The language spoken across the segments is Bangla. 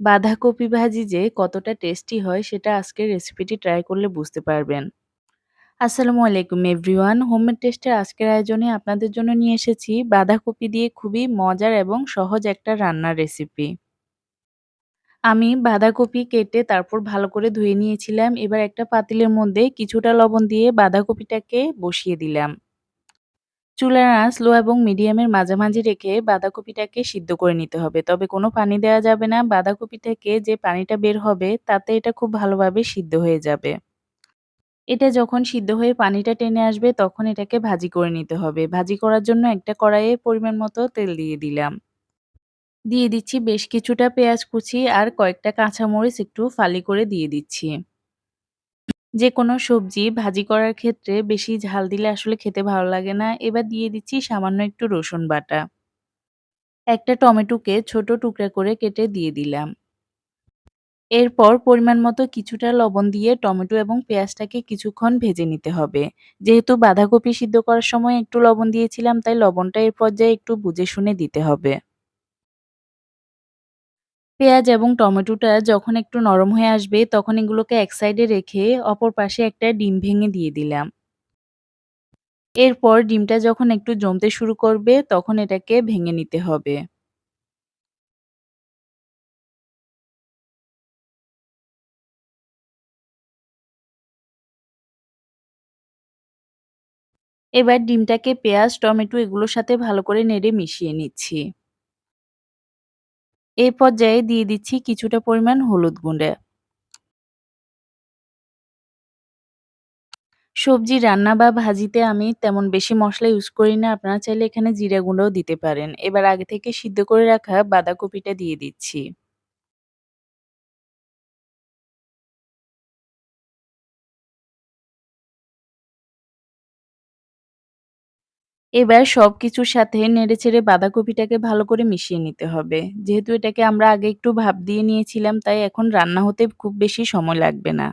বাঁধাকপি ভাজি যে কতটা টেস্টি হয় সেটা আজকের রেসিপিটি ট্রাই করলে বুঝতে পারবেন। আসসালামু আলাইকুম এভরিওয়ান। হোমমেড টেস্টের আজকের আয়োজনে আপনাদের জন্য নিয়ে এসেছি বাঁধাকপি দিয়ে খুবই মজার এবং সহজ একটা রান্নার রেসিপি। আমি বাঁধাকপি কেটে তারপর ভালো করে ধুয়ে নিয়েছিলাম। এবার একটা পাতিলের মধ্যে কিছুটা লবণ দিয়ে বাঁধাকপিটাকে বসিয়ে দিলাম। চুলার আঁচ লো এবং মিডিয়ামের মাঝামাঝি রেখে বাঁধাকপিটাকে সিদ্ধ করে নিতে হবে। তবে কোনো পানি দেওয়া যাবে না। বাঁধাকপি থেকে যে পানিটা বের হবে, তাতে এটা খুব ভালোভাবে সিদ্ধ হয়ে যাবে। এটা যখন সিদ্ধ হয়ে পানিটা টেনে আসবে, তখন এটাকে ভাজি করে নিতে হবে। ভাজি করার জন্য একটা কড়াইয়ে পরিমাণ মতো তেল দিয়ে দিলাম। দিয়ে দিচ্ছি বেশ কিছুটা পেঁয়াজ কুচি আর কয়েকটা কাঁচামরিচ একটু ফালি করে দিয়ে দিচ্ছি। যেকোনো সবজি ভাজি করার ক্ষেত্রে বেশি ঝাল দিলে আসলে খেতে ভালো লাগে না। এবার দিয়ে দিচ্ছি সামান্য একটু রসুন বাটা। একটা টমেটোকে ছোট টুকরা করে কেটে দিয়ে দিলাম। এরপর পরিমাণ মতো কিছুটা লবণ দিয়ে টমেটো এবং পেঁয়াজটাকে কিছুক্ষণ ভেজে নিতে হবে। যেহেতু বাঁধাকপি সিদ্ধ করার সময় একটু লবণ দিয়েছিলাম, তাই লবণটা এর পর্যায়ে একটু বুঝে শুনে দিতে হবে। পেঁয়াজ এবং টমেটোটা যখন একটু নরম হয়ে আসবে তখন এগুলোকে এক সাইডে রেখে অপর পাশে একটা ডিম ভেঙে দিয়ে দিলাম। এরপর ডিমটা যখন একটু জমতে শুরু করবে তখন এটাকে ভেঙে নিতে হবে। এবার ডিমটাকে পেঁয়াজ, টমেটো এগুলোর সাথে ভালো করে নেড়ে মিশিয়ে নিচ্ছি। এই পর্যায়ে দিয়ে দিচ্ছি কিছুটা পরিমাণ হলুদ গুঁড়ে সবজি, রান্না বা ভাজিতে আমি তেমন বেশি মশলা ইউজ করি না। আপনারা চাইলে এখানে জিরা গুঁড়োও দিতে পারেন। এবার আগে থেকে সিদ্ধ করে রাখা বাঁধাকপিটা দিয়ে দিচ্ছি। এবার সবকিছুর সাথে নেড়ে নেড়েচেড়ে বাঁধাকপিটাকে ভালো করে মিশিয়ে নিতে হবে। যেহেতু এটাকে আমরা আগে একটু ভাপ দিয়ে নিয়েছিলাম তাই এখন রান্না হতে খুব বেশি সময় লাগবে না।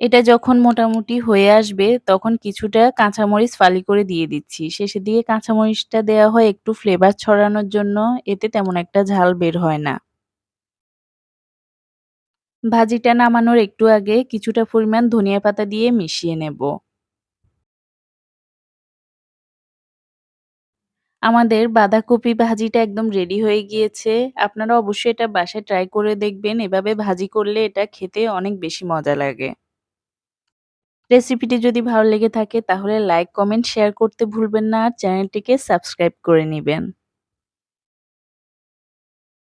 এটা যখন মোটামুটি হয়ে আসবে তখন কিছুটা কাঁচামরিচ ফালি করে দিয়ে দিচ্ছি। শেষে দিয়ে কাঁচামরিচটা দেওয়া হয় একটু ফ্লেভার ছড়ানোর জন্য, এতে তেমন একটা ঝাল বের হয় না। ভাজিটা নামানোর একটু আগে কিছুটা পরিমাণ ধনিয়া পাতা দিয়ে মিশিয়ে নেব। আমাদের বাঁধাকপি ভাজিটা একদম রেডি হয়ে গিয়েছে। আপনারা অবশ্যই এটা বাসায় ট্রাই করে দেখবেন। এভাবে ভাজি করলে এটা খেতে অনেক বেশি মজা লাগে। রেসিপিটি যদি ভালো লেগে থাকে তাহলে লাইক, কমেন্ট, শেয়ার করতে ভুলবেন না আর চ্যানেলটিকে সাবস্ক্রাইব করে নিবেন।